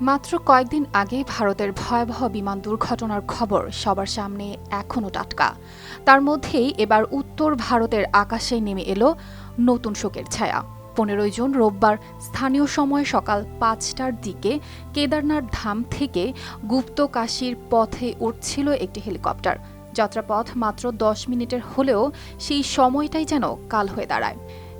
মাত্র কয়েকদিন আগে ভারতের ভয়াবহ বিমান দুর্ঘটনার খবর সবার সামনে এখনও টাটকা। তার মধ্যেই এবার উত্তর ভারতের আকাশে নেমে এলো নতুন শোকের ছায়া। পনেরোই জুন রোববার স্থানীয় সময় সকাল পাঁচটার দিকে কেদারনাথ ধাম থেকে গুপ্তকাশীর পথে উঠছিল একটি হেলিকপ্টার। যাত্রাপথ মাত্র দশ মিনিটের হলেও সেই সময়টাই যেন কাল হয়ে দাঁড়ায়।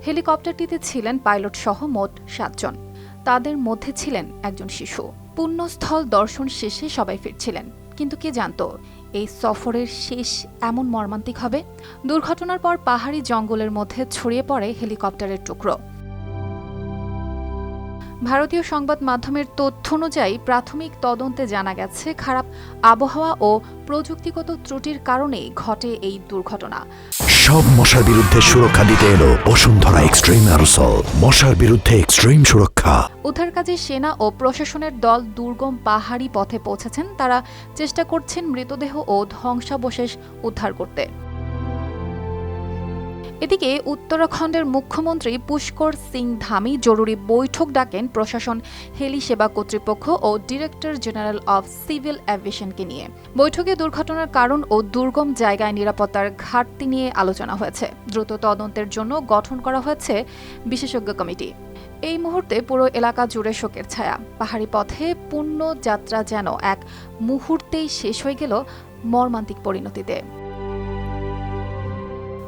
হেলিকপ্টারটিতে ছিলেন পাইলট সহ মোট সাতজন। তাদের মধ্যে ছিলেন একজন শিশু। পুণ্যস্থল দর্শন শেষে সবাই ফিরছিলেন। কিন্তু কে জানত, এই সফরের শেষ এমন মর্মান্তিক হবে? দুর্ঘটনার পর পাহাড়ি জঙ্গলের মধ্যে ছড়িয়ে পড়ে হেলিকপ্টারের টুকরো। ভারতীয় সংবাদ মাধ্যমের তথ্য অনুযায়ী প্রাথমিক তদন্তে জানা গেছে খারাপ আবহাওয়া ও প্রযুক্তিগত ত্রুটির কারণেই ঘটে এই দুর্ঘটনা। সব মশার বিরুদ্ধে সুরক্ষা দিতে এলো বসুন্ধরা এক্সট্রিম অ্যারোসল। মশার বিরুদ্ধে এক্সট্রিম সুরক্ষা। উদ্ধার কাজে সেনা ও প্রশাসনের দল দুর্গম পাহাড়ি পথে পৌঁছেছেন। তারা চেষ্টা করছেন মৃতদেহ ও ধ্বংসাবশেষ উদ্ধার করতে। এদিকে উত্তরাখণ্ডের মুখ্যমন্ত্রী পুষ্কর সিং ধামি জরুরি বৈঠক ডাকেন প্রশাসন হেলি সেবা কর্তৃপক্ষ ও ডিরেক্টর জেনারেল অব সিভিল অ্যাভিয়েশনকে নিয়ে। বৈঠকে দুর্ঘটনার কারণ ও দুর্গম জায়গায় নিরাপত্তার ঘাটতি নিয়ে আলোচনা হয়েছে। দ্রুত তদন্তের জন্য গঠন করা হয়েছে বিশেষজ্ঞ কমিটি। এই মুহূর্তে পুরো এলাকা জুড়ে শোকের ছায়া। পাহাড়ি পথে পূর্ণ যাত্রা যেন এক মুহূর্তেই শেষ হয়ে গেল মর্মান্তিক পরিণতিতে।